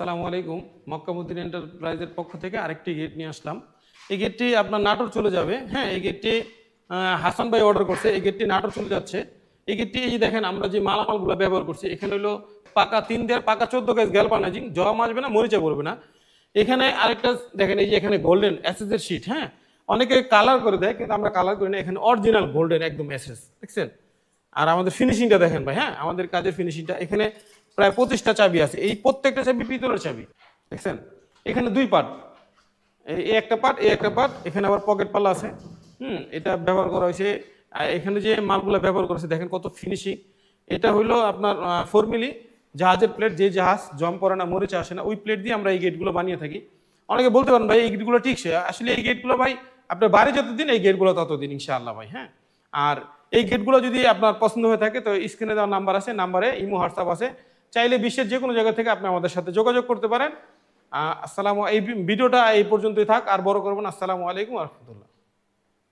আসসালামু আলাইকুম। মক্কামুদ্দিন এন্টারপ্রাইজের পক্ষ থেকে আরেকটি গেট নিয়ে আসলাম। এই গেটটি আপনার নাটোর চলে যাবে। হ্যাঁ এই গেটটি হাসান ভাই অর্ডার করছে। এই গেটটি নাটোর চলে যাচ্ছে। এই গেটটি এই যে দেখেন আমরা যে মালামালগুলো ব্যবহার করছি, এখানে হলো পাকা তিন দেড়, পাকা চোদ্দ গাছ গ্যালপানাজিং জম আসবে না, মরিচা পড়বে না। এখানে আরেকটা দেখেন, এই যে এখানে গোল্ডেন অ্যাসেসের শিট হ্যাঁ? অনেকে কালার করে দেয়, কিন্তু আমরা কালার করি না। এখানে অরিজিনাল গোল্ডেন একদম অ্যাসেস দেখছেন? আর আমাদের ফিনিশিংটা দেখেন ভাই হ্যাঁ? আমাদের কাজের ফিনিশিংটা এখানে প্রায় পঁচিশটা চাবি আছে। এই প্রত্যেকটা চাবি পিতলের চাবি, দেখছেন? এখানে দুই পার্ট এই একটা পার্ট এই একটা পার্ট এখানে আবার পকেট পাল্লা আছে। হুম, এটা ব্যবহার করা হয়েছে। এখানে যে মালগুলো ব্যবহার করেছে দেখেন কত ফিনিশিং এটা হইল আপনার ফোর মিলি জাহাজের প্লেট যে জাহাজ জম পড়ে না মরিচা আসে না, ওই প্লেট দিয়ে আমরা এই গেটগুলো বানিয়ে থাকি। অনেকে বলতে পারেন, ভাই, এই গেটগুলো ঠিকছে আসলে এই গেটগুলো ভাই, আপনার বাড়ি যতদিন, এই গেটগুলো তত ততদিন, ইনশাআল্লাহ, ভাই হ্যাঁ? আর এই গেটগুলো যদি আপনার পছন্দ হয়ে থাকে, তো স্ক্রিনে দেওয়া নাম্বার আছে নাম্বারে ইমো হোয়াটসঅ্যাপ আছে। চাইলে বিশ্বের যে কোনো জায়গা থেকে আপনি আমাদের সাথে যোগাযোগ করতে পারেন। আসসালামু এই ভিডিওটা এই পর্যন্তই থাক। আর বড় করবেন আসসালামু আলাইকুম রহমতুল্লাহ।